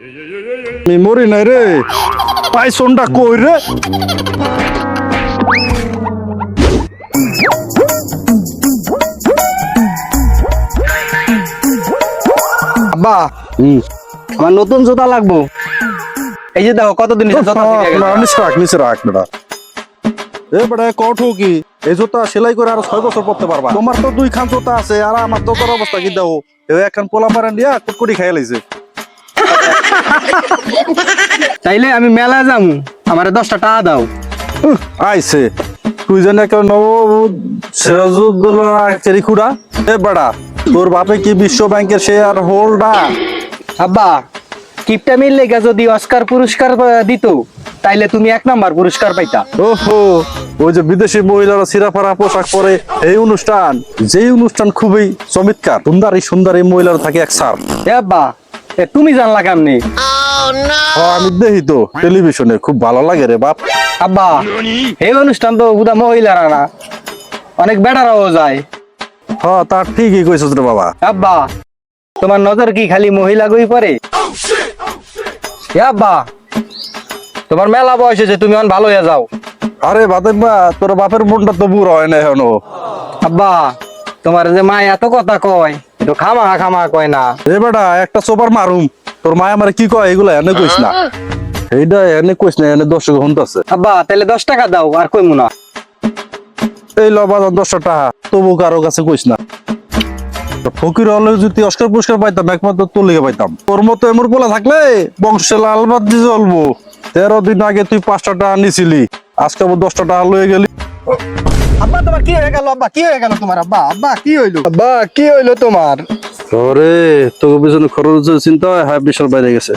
আমি মরি নাই রে। পাইছনটা কই রে? আব্বা আমার নতুন জুতা লাগবো। এই যে দেখো কতদিন জুতা। নিচে রাখ নিচে রাখ এ বেটা কঠো কি? এই জুতা সেলাই করে আরও ছয় বছর পড়তে পারবা। তোমার তো দুই খান জুতা আছে আর আমার জুতার অবস্থা কি দাও এ একখান পোলা পারেন দিয়া কুটকুটি খাই লাইছে। তাইলে আমি মেলা যামু। আমারে দশটা টাকা দাও। আইছে। তুই যেন একটা নব সিরাজউদ্দৌলা চেরিখুড়া এ বেটা তোর বাপে কি বিশ্ব ব্যাংকের শেয়ার হোল্ডার? আব্বা কিপটা মিললে যদি অস্কার পুরস্কার দিত তাইলে তুমি এক নাম্বার পুরস্কার পাইতা। ওহো ওই যে বিদেশি মহিলারা সিরাফারা পোশাক পরে এই অনুষ্ঠান যেই অনুষ্ঠান খুবই চমৎকার সুন্দরী সুন্দরী মহিলারা থাকে এক সার। আব্বা তুমি জানলা কেমনি? আমি দেখি তো টেলিভিশনে খুব ভালো লাগে রে বাপ। আব্বা এই অনুষ্ঠান তো গুদা মহিলারা না অনেক বেটারাও যায়। হ তা ঠিকই কইছস রে বাবা। আব্বা তোমার নজর কি খালি মহিলা গই পরে এ আব্বা তোমার মেলা বয়স হয়েছে তুমি অন ভালো হয়ে যাও। আরে বাদে বা তোর বাপের মনটা তো বুড়ো হয় না এখনও। আব্বা তোমার যে মা এত কথা কয় খামা খামা কয় না। বেটা একটা সোপার মারুম। তোর আমার কি কয় এগুলা এনে কইস না। এইটা এনে কইস না এনে হন্তাছে আব্বা তাহলে দশ টাকা দাও আর কইমু না। এই দশটা টাকা তবু কারও কাছে কইস না। ফকির হলে যদি অস্কার পুরস্কার পাইতাম একমাত্র তোর লেগে পাইতাম। তোর মতো এমর পোলা থাকলে বংশে লাল বাদ দিয়ে জ্বলবো। তেরো দিন আগে তুই পাঁচটা টাকা নিছিলি আজকে আবার দশটা টাকা লয়ে গেলি। আব্বা তোমার কি হয়ে গেল? আব্বা কি হয়ে গেল তোমার? আব্বা আব্বা কি হইল? আব্বা কি হইল তোমার? ওরে তোকে পিছনে খরচ চিন্তা হয় বিশাল বাইরে গেছে।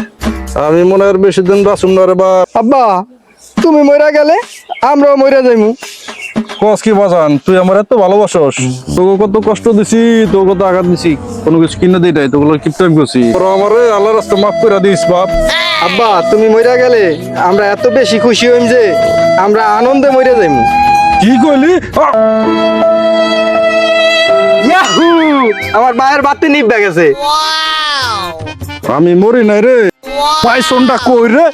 আমি মনে হয় বেশি দিন না রে বা। আব্বা তুমি মইরা গেলে আমরাও মইরা যাইমু। কস কি বাজান তুই আমার এত ভালোবাসস। তোকে কত কষ্ট দিছি তোকে কত আঘাত দিছি কোনো কিছু কিনে দিই নাই তোগুলো কিপটাইম করছি আমারে আল্লাহ রাস্তা মাফ করে দিস বাপ। আব্বা তুমি মইরা গেলে আমরা এত বেশি খুশি হইম যে আমরা আনন্দে মইরা যাইমু। কি কইলি? ইয়াহু! আমার মায়ের বাতি নিবে গেছে। আমি মরি নাই রে। পাইসনটা কই রে?